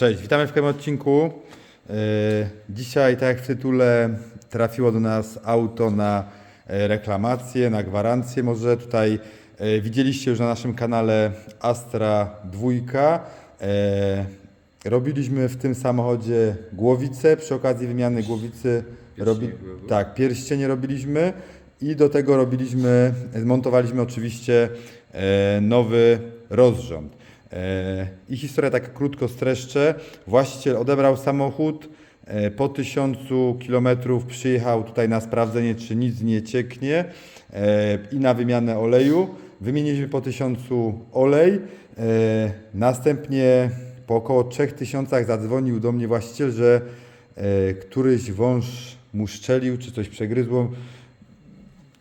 Cześć, witamy w kolejnym odcinku. E, Dzisiaj, tak jak w tytule, trafiło do nas auto na e, reklamację, na gwarancję. Może tutaj e, widzieliście już na naszym kanale Astra 2. E, Robiliśmy w tym samochodzie głowicę. Przy okazji wymiany głowicy robi... tak, pierścienie robiliśmy i do tego robiliśmy, zmontowaliśmy oczywiście nowy rozrząd. E, I historia tak krótko streszczę. Właściciel odebrał samochód, e, po tysiącu kilometrów przyjechał tutaj na sprawdzenie, czy nic nie cieknie e, i na wymianę oleju. Wymieniliśmy po tysiącu olej. Następnie po około 3000 zadzwonił do mnie właściciel, że któryś wąż mu szczelił, czy coś przegryzło.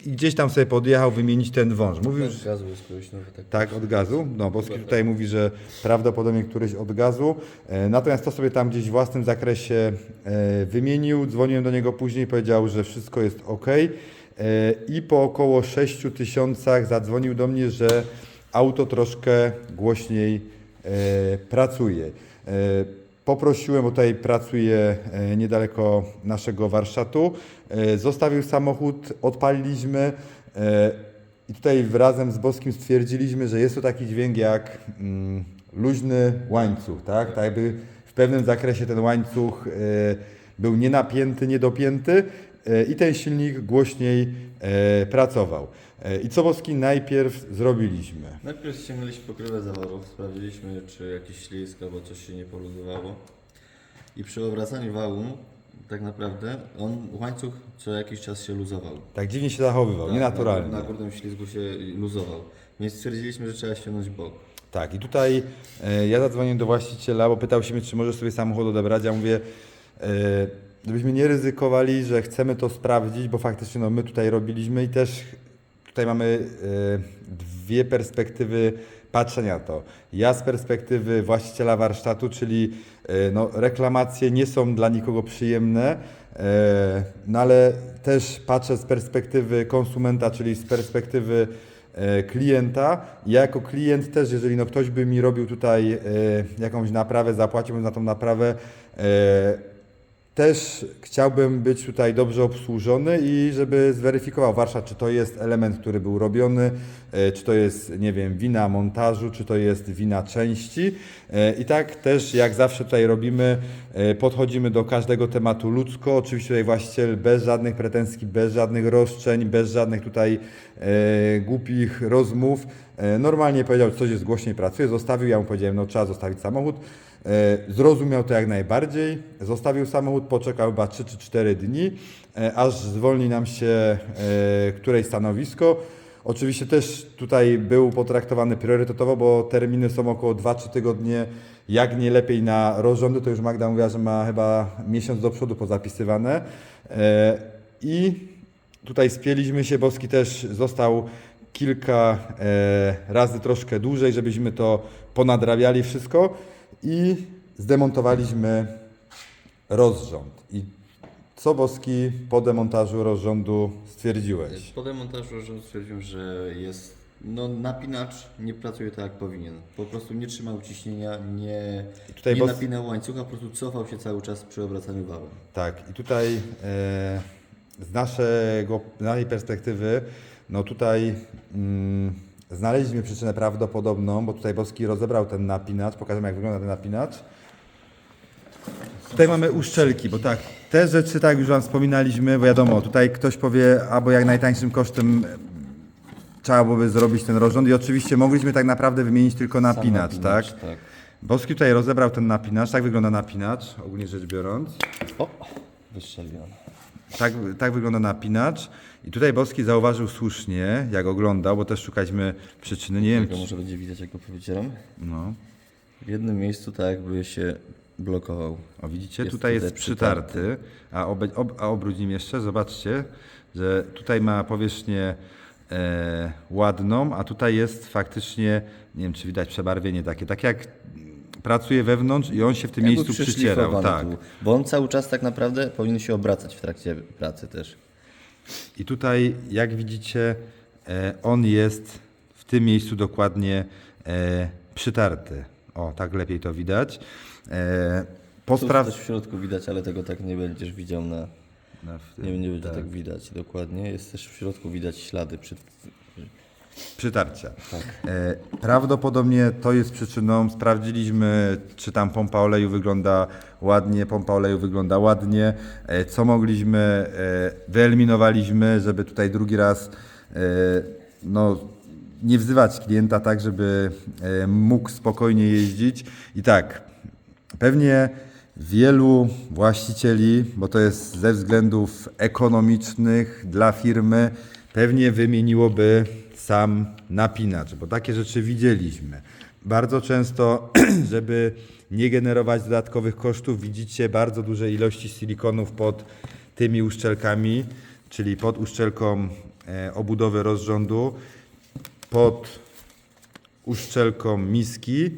I gdzieś tam sobie podjechał wymienić ten wąż. Mówił. Z gazu jest któryś nowy, tak? Tak, od gazu. No, Boski tutaj mówi, że prawdopodobnie któryś od gazu. E, Natomiast to sobie tam gdzieś w własnym zakresie e, wymienił. Dzwoniłem do niego później, powiedział, że wszystko jest ok. E, I po około 6 tysiącach zadzwonił do mnie, że auto troszkę głośniej e, pracuje. E, Poprosiłem, bo tutaj pracuje e, niedaleko naszego warsztatu. E, Zostawił samochód, odpaliliśmy. e, I tutaj razem z Boskim stwierdziliśmy, że jest to taki dźwięk jak mm, luźny łańcuch, tak? Tak jakby w pewnym zakresie ten łańcuch był nienapięty, niedopięty e, i ten silnik głośniej e, pracował. E, I co Boski najpierw zrobiliśmy? Najpierw ściągnęliśmy pokrywę zaworów, sprawdziliśmy czy jakiś ślizg albo coś się nie poluzowało. I przy obracaniu wału tak naprawdę on łańcuch co jakiś czas się luzował. Tak dziwnie się zachowywał, Tak, nienaturalnie. Na, na górnym ślizgu się luzował. Więc stwierdziliśmy, że trzeba ściągnąć bok. Tak, i tutaj e, ja zadzwoniłem do właściciela, bo pytał się mnie, czy może sobie samochód odebrać. Ja mówię, żebyśmy nie ryzykowali, że chcemy to sprawdzić, bo faktycznie no, my tutaj robiliśmy i też tutaj mamy e, dwie perspektywy patrzenia na to. Ja z perspektywy właściciela warsztatu, czyli e, no, reklamacje nie są dla nikogo przyjemne, e, no ale też patrzę z perspektywy konsumenta, czyli z perspektywy e, klienta. Ja jako klient też, jeżeli no ktoś by mi robił tutaj e, jakąś naprawę, zapłaciłbym za tą naprawę, e, też chciałbym być tutaj dobrze obsłużony i żeby zweryfikował warsztat, czy to jest element, który był robiony, e, czy to jest, nie wiem, wina montażu, czy to jest wina części. E, I tak też, jak zawsze tutaj robimy, e, podchodzimy do każdego tematu ludzko. Oczywiście tutaj właściciel bez żadnych pretensji, bez żadnych roszczeń, bez żadnych tutaj głupich rozmów. Normalnie powiedział, że coś jest głośniej pracuje, zostawił, ja mu powiedziałem, no trzeba zostawić samochód. E, Zrozumiał to jak najbardziej. Zostawił samochód, poczekał chyba 3 czy 4 dni, e, aż zwolni nam się e, któreś stanowisko. Oczywiście też tutaj był potraktowany priorytetowo, bo terminy są około 2-3 tygodnie, jak nie lepiej na rozrządy. To już Magda mówiła, że ma chyba miesiąc do przodu pozapisywane. I tutaj spieliśmy się, Boski też został kilka razy troszkę dłużej, żebyśmy to ponadrabiali wszystko i zdemontowaliśmy rozrząd. I co Boski po demontażu rozrządu stwierdziłeś? Po demontażu że stwierdziłem, że jest no, napinacz nie pracuje tak jak powinien. Po prostu nie trzymał ciśnienia, nie, nie bos- napinał łańcucha, po prostu cofał się cały czas przy obracaniu wałem. Tak, i tutaj e, z, naszego, naszej perspektywy, no tutaj mm, znaleźliśmy przyczynę prawdopodobną, bo tutaj Boski rozebrał ten napinacz, pokażę jak wygląda ten napinacz. Tutaj mamy uszczelki, bo tak, te rzeczy, tak jak już Wam wspominaliśmy, bo wiadomo, tutaj ktoś powie, albo jak najtańszym kosztem trzeba byłoby zrobić ten rozrząd i oczywiście mogliśmy tak naprawdę wymienić tylko napinacz, Sam tak? tak. Boski tutaj rozebrał ten napinacz, tak wygląda napinacz, ogólnie rzecz biorąc. O, wystrzeliłem. Tak, tak wygląda napinacz. I tutaj Boski zauważył słusznie, jak oglądał, bo też szukaliśmy przyczyny. Nie wiem, czy, może będzie widać, jak go powiedziałem. no. W jednym miejscu tak jakby się blokował. O, widzicie, Jest tutaj jest tutaj przytarty, a, obe, ob, a obróć nim jeszcze, zobaczcie, że tutaj ma powierzchnię e, ładną, a tutaj jest faktycznie, nie wiem, czy widać przebarwienie takie, tak jak pracuje wewnątrz i on się w tym Jakby miejscu przycierał. Tak. był. Bo on cały czas tak naprawdę powinien się obracać w trakcie pracy też. I tutaj, jak widzicie, e, on jest w tym miejscu dokładnie e, przytarty. O, tak lepiej to widać. E, pospra- też w środku widać, ale tego tak nie będziesz widział na... Tym, Nie, nie będzie tak. tak widać dokładnie. Jest też w środku widać ślady przy... Przytarcia. Tak. E, prawdopodobnie to jest przyczyną. Sprawdziliśmy, czy tam pompa oleju wygląda ładnie, pompa oleju wygląda ładnie. E, co mogliśmy, e, wyeliminowaliśmy, żeby tutaj drugi raz e, no, nie wzywać klienta tak, żeby e, mógł spokojnie jeździć. I tak, pewnie wielu właścicieli, bo to jest ze względów ekonomicznych dla firmy, pewnie wymieniłoby sam napinacz, bo takie rzeczy widzieliśmy. Bardzo często, żeby nie generować dodatkowych kosztów, widzicie bardzo duże ilości silikonów pod tymi uszczelkami, czyli pod uszczelką e, obudowy rozrządu, pod uszczelką miski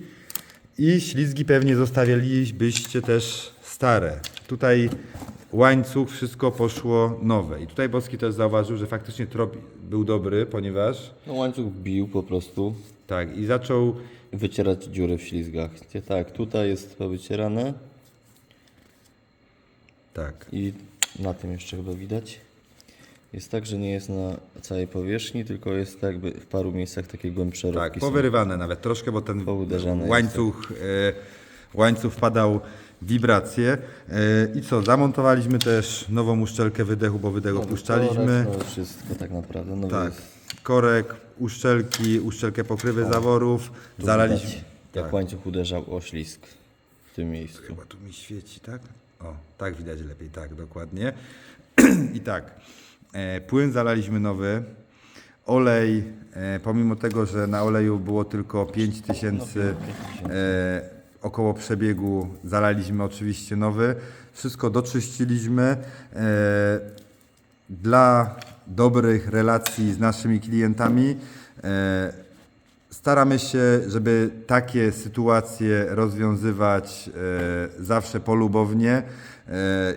i ślizgi pewnie zostawialibyście też stare. Tutaj łańcuch, wszystko poszło nowe. I tutaj Boski też zauważył, że faktycznie trop był dobry, ponieważ No łańcuch bił po prostu. tak, i zaczął Wycierać dziury w ślizgach. Tak, tutaj jest chyba wycierane tak. i na tym jeszcze chyba widać. Jest tak, że nie jest na całej powierzchni, tylko jest tak jakby w paru miejscach takie głębsze Tak, rowki są. powyrywane nawet troszkę, bo ten łańcuch, e, łańcuch wpadał w wibracje. E, I co, zamontowaliśmy też nową uszczelkę wydechu, bo wydech Nowy opuszczaliśmy. korek, No wszystko tak naprawdę. Nowy Tak, korek, uszczelki, uszczelkę pokrywy zaworów, Tu zalaliśmy. widać, Jak Tak. łańcuch uderzał o ślizg w tym miejscu. Chyba tu mi świeci, tak? O, tak widać lepiej, tak, dokładnie. I tak, e, płyn zalaliśmy nowy. Olej, e, pomimo tego, że na oleju było tylko 5000 e, około przebiegu, zalaliśmy oczywiście nowy. Wszystko doczyściliśmy. E, dla dobrych relacji z naszymi klientami e, staramy się, żeby takie sytuacje rozwiązywać e, zawsze polubownie.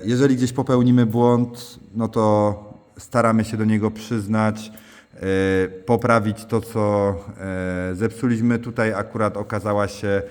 Jeżeli gdzieś popełnimy błąd, no to staramy się do niego przyznać, poprawić to, co zepsuliśmy. Tutaj akurat okazała się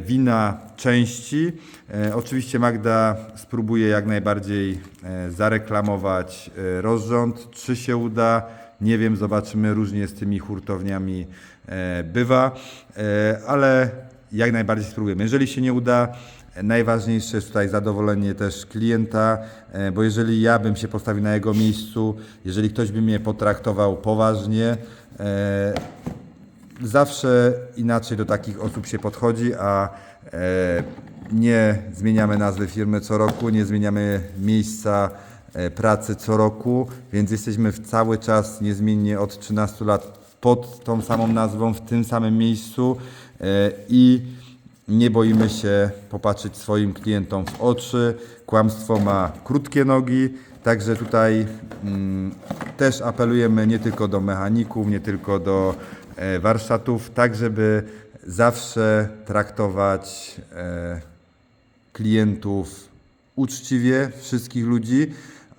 wina części. E, Oczywiście Magda spróbuje jak najbardziej e, zareklamować e, rozrząd. Czy się uda? Nie wiem, zobaczymy. Różnie z tymi hurtowniami e, bywa, e, ale jak najbardziej spróbujemy. Jeżeli się nie uda, e, najważniejsze jest tutaj zadowolenie też klienta, e, bo jeżeli ja bym się postawił na jego miejscu, jeżeli ktoś by mnie potraktował poważnie, e, zawsze inaczej do takich osób się podchodzi, a e, nie zmieniamy nazwy firmy co roku, nie zmieniamy miejsca e, pracy co roku, więc jesteśmy w cały czas niezmiennie od 13 lat pod tą samą nazwą, w tym samym miejscu e, i nie boimy się popatrzeć swoim klientom w oczy. Kłamstwo ma krótkie nogi, także tutaj mm, też apelujemy nie tylko do mechaników, nie tylko do warsztatów, tak żeby zawsze traktować e, klientów uczciwie, wszystkich ludzi,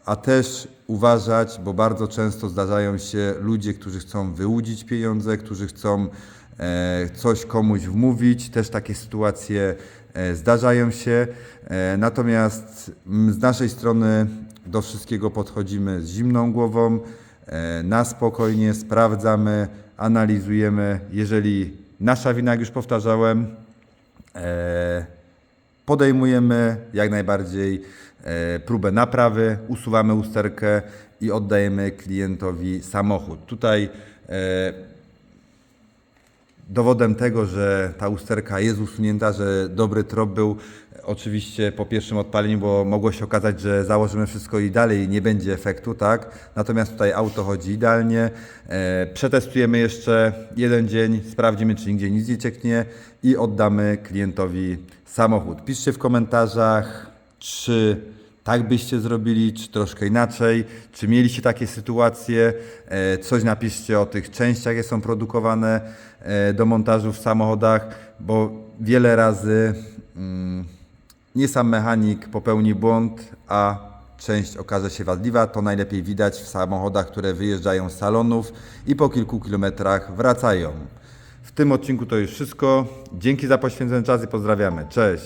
a też uważać, bo bardzo często zdarzają się ludzie, którzy chcą wyłudzić pieniądze, którzy chcą e, coś komuś wmówić. Też takie sytuacje e, zdarzają się. E, natomiast mm, z naszej strony do wszystkiego podchodzimy z zimną głową, e, na spokojnie, sprawdzamy, analizujemy. Jeżeli nasza wina, jak już powtarzałem, e, podejmujemy jak najbardziej e, próbę naprawy, usuwamy usterkę i oddajemy klientowi samochód. Tutaj e, dowodem tego, że ta usterka jest usunięta, że dobry trop był oczywiście po pierwszym odpaleniu, bo mogło się okazać, że założymy wszystko i dalej nie będzie efektu, tak? Natomiast tutaj auto chodzi idealnie. E, przetestujemy jeszcze jeden dzień, sprawdzimy, czy nigdzie nic nie cieknie i oddamy klientowi samochód. Piszcie w komentarzach, czy tak byście zrobili, czy troszkę inaczej, czy mieliście takie sytuacje, e, coś napiszcie o tych częściach, jakie są produkowane e, do montażu w samochodach, bo wiele razy mm, nie sam mechanik popełni błąd, a część okaże się wadliwa. To najlepiej widać w samochodach, które wyjeżdżają z salonów i po kilku kilometrach wracają. W tym odcinku to już wszystko. Dzięki za poświęcony czas i pozdrawiamy. Cześć!